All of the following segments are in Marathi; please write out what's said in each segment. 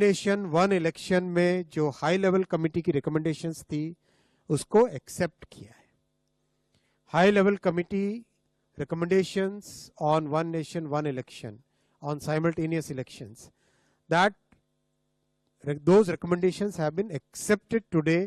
नेशन वन इलेक्शन में जो हाई लेवल कमिटी की रिकमेंडेशन थी, उसको एक्सेप्ट किया है। High level committee recommendation on one nation one election on simultaneous election that those recommendations have been accepted today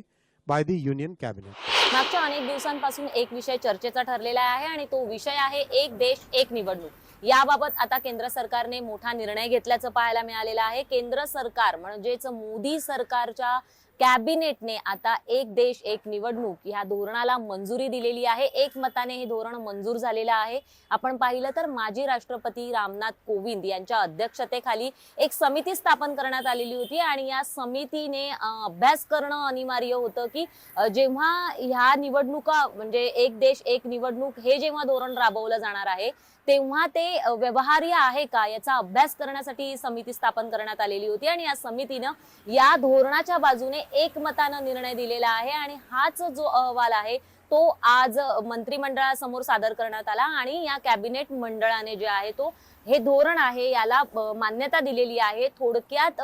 by the union cabinet मागच्या अनेक दिवसांपासून एक विषय चर्चेचा ठरलेला आहे आणि तो विषय आहे एक देश एक निवडणूक. याबाबत आता केंद्र सरकारने मोठा निर्णय घेतल्याचं पाहायला मिळालेलं आहे. केंद्र सरकार म्हणजेच मोदी सरकारच्या कॅबिनेटने आता एक देश एक निवडणूक ह्या धोरणाला मंजुरी दिलेली आहे. एक मताने हे धोरण मंजूर झालेलं आहे. आपण पाहिलं तर माजी राष्ट्रपती रामनाथ कोविंद यांच्या अध्यक्षतेखाली एक समिती स्थापन करण्यात आलेली होती आणि या समितीने अभ्यास करणं अनिवार्य होतं की जेव्हा ह्या निवडणुका म्हणजे एक देश एक निवडणूक हे जेव्हा धोरण राबवलं जाणार आहे तेव्हा ते व्यवहार्य आहे का? याचा अभ्यास करण्यासाठी समिती स्थापन करण्यात आलेली होती आणि या समितीनं या धोरणाच्या बाजूने एकमतानं निर्णय दिलेला आहे आणि हाच जो अहवाल आहे तो आज मंत्रिमंडळासमोर सादर करण्यात आला आणि या कॅबिनेट मंडळाने जे आहे तो हे धोरण आहे याला मान्यता दिलेली आहे. थोडक्यात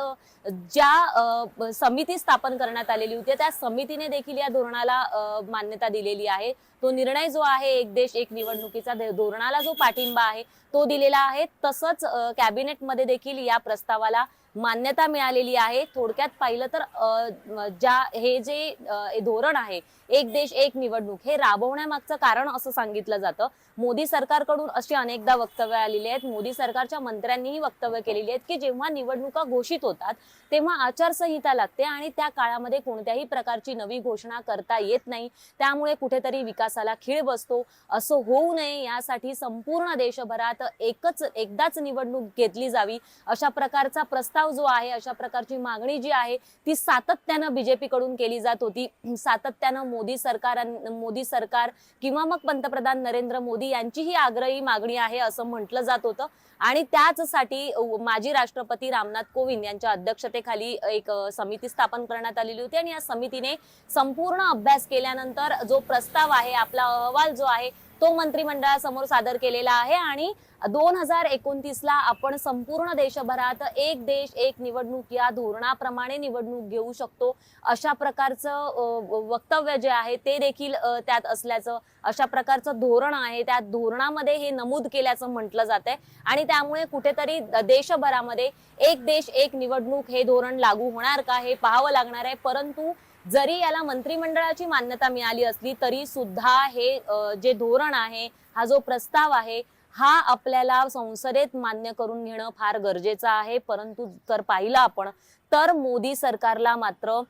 ज्या समिती स्थापन करण्यात आलेली होती त्या समितीने देखील या धोरणाला मान्यता दिलेली आहे. तो निर्णय जो आहे एक देश एक निवडणुकीचा धोरणाला जो पाठिंबा आहे तो दिलेला आहे. तसंच कॅबिनेटमध्ये देखील या प्रस्तावाला मान्यता मिळालेली आहे. थोडक्यात पाहिलं तर ज्या हे जे धोरण आहे एक देश एक निवडणूक हे राबवण्यामागचं कारण असं सांगितलं जातं. मोदी सरकारकडून अशी अनेकदा वक्तव्य आलेली आहेत. मोदी सरकारच्या मंत्र्यांनीही वक्तव्य केलेली आहेत की जेव्हा निवडणुका घोषित होतात तेव्हा आचारसंहिता लागते आणि त्या काळामध्ये कोणत्याही प्रकारची नवी घोषणा करता येत नाही. त्यामुळे कुठेतरी विकासाला खीळ बसतो. असं होऊ नये यासाठी संपूर्ण देशभरात एकच एकदाच निवडणूक घेतली जावी अशा प्रकारचा प्रस्ताव जो आहे अशा प्रकारची मागणी जी आहे ती सातत्यानं बीजेपी कडून केली जात होती. सातत्यानं मोदी सरकार मोदी सरकार किंवा मग पंतप्रधान नरेंद्र मोदी यांची ही आग्रही मागणी आहे असं म्हटलं जात होतं. आणि त्याचसाठी माजी राष्ट्रपती रामनाथ कोविंद यांच्या अध्यक्षतेखाली एक समिती स्थापन करण्यात आलेली होती. आणि या समितीने संपूर्ण अभ्यास केल्यानंतर जो प्रस्ताव आहे आपला अहवाल जो आहे तो मंत्रिमंडळासमोर सादर केलेला आहे आणि दोन हजार एकोणतीसला आपण संपूर्ण देशभरात एक देश एक निवडणूक या धोरणाप्रमाणे निवडणूक घेऊ शकतो. अशा प्रकारचं वक्तव्य जे आहे ते देखील त्यात असल्याचं अशा प्रकारचं धोरण आहे. त्या धोरणामध्ये हे नमूद केल्याचं म्हटलं जात आहे आणि त्यामुळे कुठेतरी देशभरामध्ये एक देश एक निवडणूक हे धोरण लागू होणार का हे पाहावं लागणार आहे. परंतु जरी याला मंत्रिमंडळाची मान्यता मिळाली असली तरी सुद्धा हे जे धोरण आहे हा जो प्रस्ताव आहे हा आपल्याला संसदेत मान्य करून घेणं फार गरजेचं आहे. परंतु जर पाहिलं आपण तर मोदी सरकारला मात्र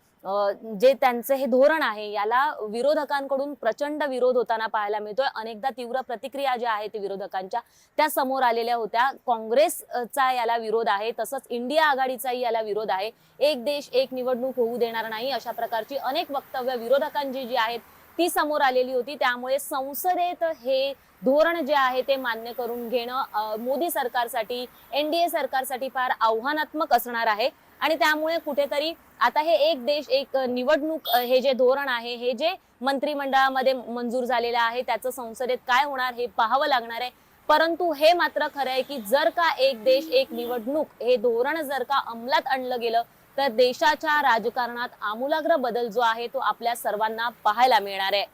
जे त्यांचे हे धोरण आहे याला विरोधकांकडून प्रचंड विरोध होताना पाहायला मिळतोय. अनेकदा तीव्र प्रतिक्रिया ज्या आहेत विरोधकांच्या त्या समोर आलेल्या होत्या. काँग्रेसचा याला विरोध आहे तसंच इंडिया आघाडीचाही याला विरोध आहे. एक देश एक निवडणूक होऊ देणार नाही अशा प्रकारची अनेक वक्तव्य विरोधकांची जी आहेत ती समोर आलेली होती. त्यामुळे संसदेत हे धोरण जे आहे ते मान्य करून घेणं मोदी सरकारसाठी एनडीए सरकारसाठी फार आव्हानात्मक असणार आहे. आणि त्यामुळे कुठेतरी आता हे एक देश एक निवडणूक हे जे धोरण आहे हे जे मंत्रिमंडळामध्ये मंजूर झालेलं आहे त्याचं संसदेत काय होणार हे पाहावं लागणार आहे. परंतु हे मात्र खरं आहे की जर का एक देश एक निवडणूक हे धोरण जर का अंमलात आणलं गेलं तर देशाच्या राजकारणात आमूलाग्र बदल जो आहे तो आपल्या सर्वांना पाहायला मिळणार आहे.